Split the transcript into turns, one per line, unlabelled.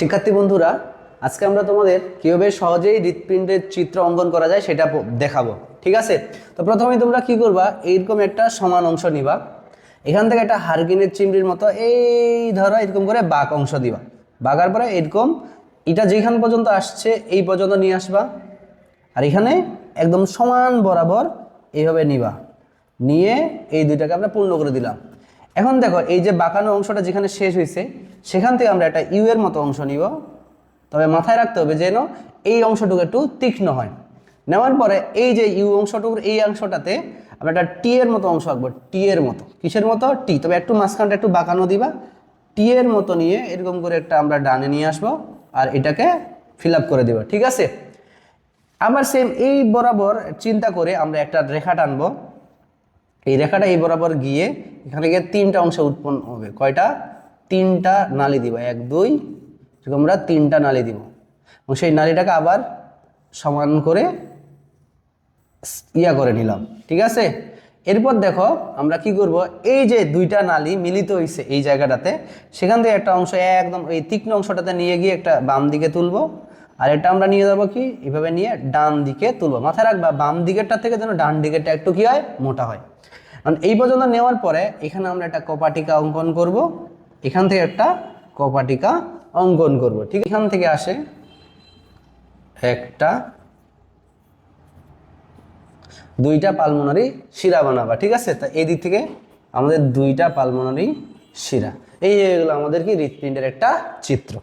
শিক্ষার্থী বন্ধুরা, আজকে আমরা তোমাদের কীভাবে সহজেই হৃৎপিণ্ডের চিত্র অঙ্কন করা যায় সেটা দেখাবো, ঠিক আছে? তো প্রথমেই তোমরা কি করবা, এইরকম একটা সমান অংশ নিবা, এখান থেকে একটা হারকিনের চিমড়ির মতো এই ধরো এরকম করে বাঁক অংশ দিবা, বাঁকার পরে এরকম এটা যেখান পর্যন্ত আসছে এই পর্যন্ত নিয়ে আসবা, আর এখানে একদম সমান বরাবর এইভাবে নিবা, নিয়ে এই দুইটাকে আমরা পূর্ণ করে দিলাম। এখন দেখো, এই যে বাঁকানো অংশটা যেখানে শেষ হয়েছে সেখান থেকে আমরা একটা ইউ এর মতো অংশ নিব। তবে মাথায় রাখতে হবে যেন এই অংশটুকু একটু তীক্ষ্ণ হয়। নেওয়ার পরে এই যে ইউ অংশটুকুর এই অংশটাতে আমরা একটা টি এর মতো অংশ আঁকবো, টি এর মতো। কিসের মতো? টি। তবে একটু মাঝখানটা একটু বাঁকানো দিবা। টি এর মতো নিয়ে এরকম করে একটা আমরা ডানে নিয়ে আসব আর এটাকে ফিল আপ করে দেবো, ঠিক আছে? আবার সেম এই বরাবর চিন্তা করে আমরা একটা রেখা টানবো। এই রেখাটা এই বরাবর গিয়ে এখানে গিয়ে তিনটা অংশ উৎপন্ন হবে। কয়টা? তিনটা নালি দিব, এক, দুই আমরা তিনটা নালি দিব। এবং সেই নালিটাকে আবার সমান করে ইয়া করে নিলাম, ঠিক আছে? এরপর দেখো আমরা কি করব, এই যে দুইটা নালি মিলিত হয়েছে এই জায়গাটাতে, সেখান থেকে একটা অংশ একদম এই তীক্ষ্ণ অংশটাতে নিয়ে গিয়ে একটা বাম দিকে তুলবো, আর এটা আমরা নিয়ে যাব কি? এভাবে নিয়ে ডান দিকে তুলবো। মাথায় রাখবা, বাম দিকেরটা থেকে যেন ডান দিকেরটা একটু কি হয়? মোটা হয়। কারণ এই পর্যন্ত নেওয়ার পরে এখানে আমরা একটা কপাটিকা অঙ্কন করব। এখান থেকে একটা কপাটিকা অঙ্কন করব। ঠিক এখান থেকে আসে একটা, দুইটা পালমোনারি শিরা বানাবা, ঠিক আছে? তা এই দিক থেকে আমাদের দুইটা পালমোনারি শিরা। এই হয়ে গেলো আমাদের কি হৃৎপিণ্ডের একটা চিত্র।